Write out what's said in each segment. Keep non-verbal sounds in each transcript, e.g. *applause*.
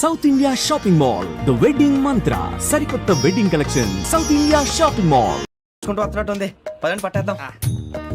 South India shopping mall the wedding Mantra సరికొత్త wedding collection South India shopping mall చూసుకుంటూ వస్తున్నట్టు ఉంది పదండి పట్టేద్దాం.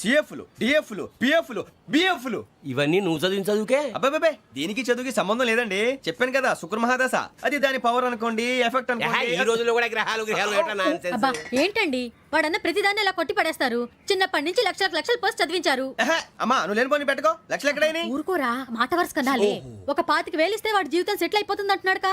సిఎఫ్లు డిఎఫ్లు పిఎఫ్లు బిఎఫ్లు ఇవన్నీ నువ్వు చదివిన చదువుకే? అబ్బాబే దీనికి చదువుకి సంబంధం లేదండి. చెప్పాను కదా శుక్ర మహాదశ. అది దాని పవర్ అనుకోండి ఎఫెక్ట్ ఏహే, ఈ అనుకోండి రోజుల్లో కూడా గ్రహాలు గ్రహాలు ఏటా nonsense? అబ్బా ఏంటండి? వాడన్న ప్రతిదాన్ని ఇలా కొట్టి పడేస్తారు? చిన్నప్పటి నుంచి లక్షలకు లక్షలు పోస్ట్ చదివించారు. ఎహె, అమ్మా నువ్వు లేని పోనీ పెట్టుకో. లక్షలు ఎక్కడైనా ఊరుకోరా మాట వరుస కదాలే ఒక పాతికి వేలిస్తే వాడి జీవితం సెటిల్ అయిపోతుంది అంటున్నాడుగా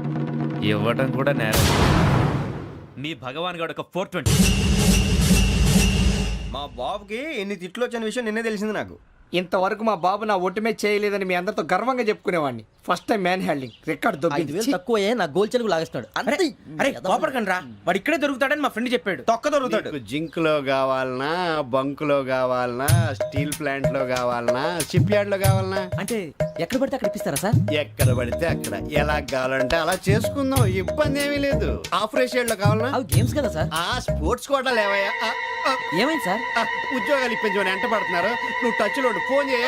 ఇవ్వటం కూడా నేరం. మీ భగవాన్ గడు ఒక ఫోర్ ట్వంటీ. మా బాబుకి ఎన్ని తిట్లు వచ్చిన విషయం నిన్నే తెలిసింది నాకు. ఇంతవరకు మా బాబు నా ఒట్టుమే చేయలేదని మీ అందరితో గర్వంగా చెప్పుకునేవాడిని. First time man handing record ఐదు వేలు దొబ్బింది తక్కువ నా గోల్ చెలుగు లాగేస్తున్నాడు అరే అంతే అరే కోపడకండి రా వాడు ఇక్కడే దొరుకుతాడని మా ఫ్రెండ్ చెప్పాడు తొక్క దొరుకుతాడు జింక్లో కావాలనా బంక్లో కావాలనా స్టీల్ ప్లాంట్లో కావాలనా షిప్ యార్డ్లో కావాలనా అంటే ఎక్కడ పడితే అక్కడ ఇప్పిస్తారా సార్ ఎక్కడ పడితే అక్కడ ఎలా కావాలంటే అలా చేసుకుందాం ఇబ్బంది ఏమీ లేదు ఆపరేషన్లో కావాలనా అవి గేమ్స్ కదా సార్ ఆ స్పోర్ట్స్ ఆ, ఆ, ఏమైంది సార్ ఆ, ఉద్యోగాలు ఇప్పించమని ఎంట పడుతున్నారు నువ్వు టచ్లో ఉండు. ఫోన్ చేయ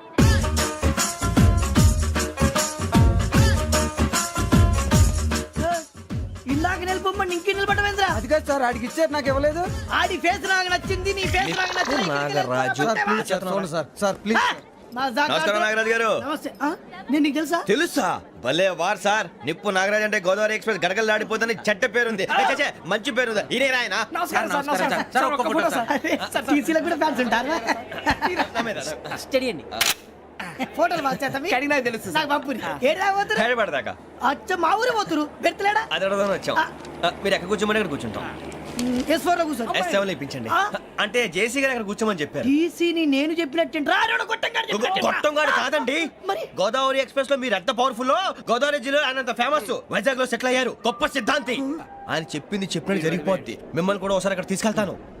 ఇందాక నిలబొమ్మని ఇంకే నిలబడమేంద్రా అది కాదు సార్ ఆడికి ఇచ్చారు నాకు ఇవ్వలేదు. ఆడి ఫేస్ నాకు నచ్చింది నీ ఫేస్ నాకు నచ్చింది. నాగరాజు సార్ సార్ ప్లీజ్ మా జాగా- నమస్కారం నాగరాజు గారు. నమస్తే? నేను నీకు తెలుసా? తెలుసా? భలే వార్ సార్. నిప్పు నాగరాజ్ అంటే గోదావరి ఎక్స్ప్రెస్ గడగలు దాడిపోతుంది చెట్ట పేరుంది. మంచి పేరుంది. ఈయన ఆయన కూడా ఫ్యాన్స్ ఉంటారా? ఫోటోలు మార్చేస్తాం తెలుసు. నాకు పంపురి ఏడు అచ్చ మా ఊరు పోతురు? పెడతలేడా అది అడగదామని వచ్చాం. మీరు ఎక్కడ కూర్చోమని అక్కడ కూర్చుంటాం. ఎస్ ఫోర్లో కూర్చో ఎస్ సెవెన్ ఇప్పించండి? అంటే జేసీ గారు అక్కడ కూర్చోమని చెప్పారు. నేను చెప్పినట్టు రాడు గొట్టం గారు కాదండి. మరి? గోదావరి ఎక్స్ప్రెస్లో మీరు ఎంత పవర్ఫుల్ గోదావరి జిల్లా ఆయన అంత ఫేమస్ వైజాగ్లో సెటిల్ అయ్యారు. గొప్ప సిద్ధాంతి. ఆయన చెప్పింది చెప్పినట్టు జరిగిపోద్ది. మిమ్మల్ని కూడా ఒకసారి అక్కడ తీసుకెళ్తాను.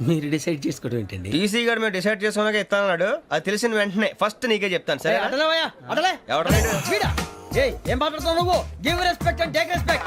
మీరు డిసైడ్ చేసుకోవడం ఏంటండి? టీసీ గారు మేము డిసైడ్ చేసుకున్నాక ఇస్తానన్నాడు. అది తెలిసిన వెంటనే ఫస్ట్ నీకే చెప్తాను సరే అటలేవయ్యా అటలే ఎవడ వీడా ఏయ్ ఏం మాట్లాడుతున్నావు నువ్వు? Give respect and take respect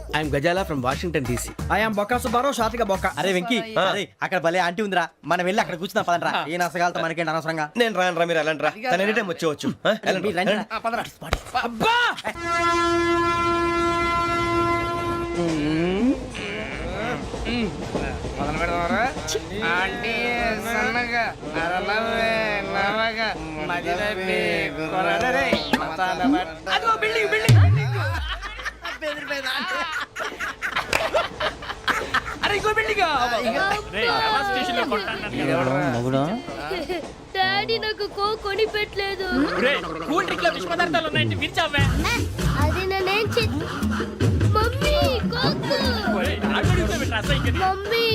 I'm Gazala from Washington DC. I am బొక్క సుబ్బారావు షాతిక బొక్క. అరే వెంకీ అరే అక్కడ భలే ఆంటీ ఉందిరా. మనం వెళ్ళి అక్కడ కూర్చున్నా పదండ్రా. ఏ నసగాలతో మనకేంటి అనవసరంగా? నేను రాను రా మీరు ఎలాంటి రా తన ఎనీ టైం వచ్చేవచ్చు. అబ్బా! అదిగో బిల్డింగ్ బిల్డింగ్. అరే ఇంకో బిల్డింగ్ డాడీ నాకు కో కొని పెట్టలేదు కూల్ డ్రింక్లో విష పదార్థాలు ఉన్నాయంటే విరిచావే. అది నేనేం మమ్మీ కోక్. మమ్మీ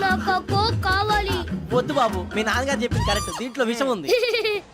నాకు ఆ కోక్ కావాలి. వద్దు బాబు మీ నాన్నగారు చెప్పింది కరెక్ట్ దీంట్లో విషయం ఉంది. *laughs*